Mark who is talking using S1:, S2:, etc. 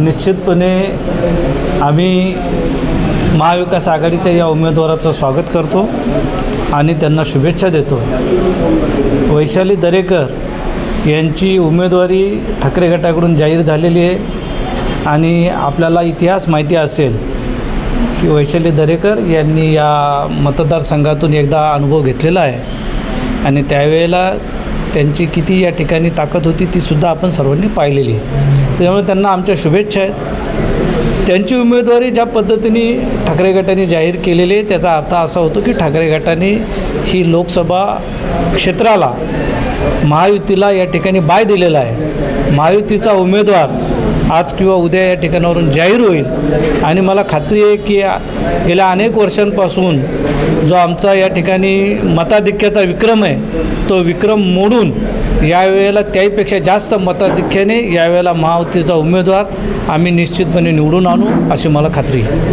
S1: निश्चितपणे आम्ही महाविकास आघाडीच्या या उमेदवाराचं स्वागत करतो आणि त्यांना शुभेच्छा देतो. वैशाली दरेकर यांची उमेदवारी ठाकरे गटाकडून जाहीर झालेली आहे आणि आपल्याला इतिहास माहिती असेल की वैशाली दरेकर यांनी या मतदारसंघातून एकदा अनुभव घेतलेला आहे आणि त्यावेळेला त्यांची किती या ठिकाणी ताकद होती ती सुद्धा आपण सर्वांनी पाहिलेली. त्यामुळे त्यांना आमच्या शुभेच्छा आहेत. त्यांची उमेदवारी ज्या पद्धतीने ठाकरे गटाने जाहीर केलेली आहे त्याचा अर्थ असा होतो की ठाकरे गटाने ही लोकसभा क्षेत्राला महायुतीला या ठिकाणी बाय दिलेला आहे. महायुतीचा उमेदवार आज किंवा उद्या या ठिकाणावरून जाहीर होईल. आणि मला खात्री आहे की गेल्या अनेक वर्षांपासून जो आमचा या ठिकाणी मताधिक्याचा विक्रम आहे तो विक्रम मोडून यावेळेला त्याहीपेक्षा जास्त मताधिक्याने यावेळेला महायुतीचा उमेदवार आम्ही निश्चितपणे निवडून आणू अशी मला खात्री आहे.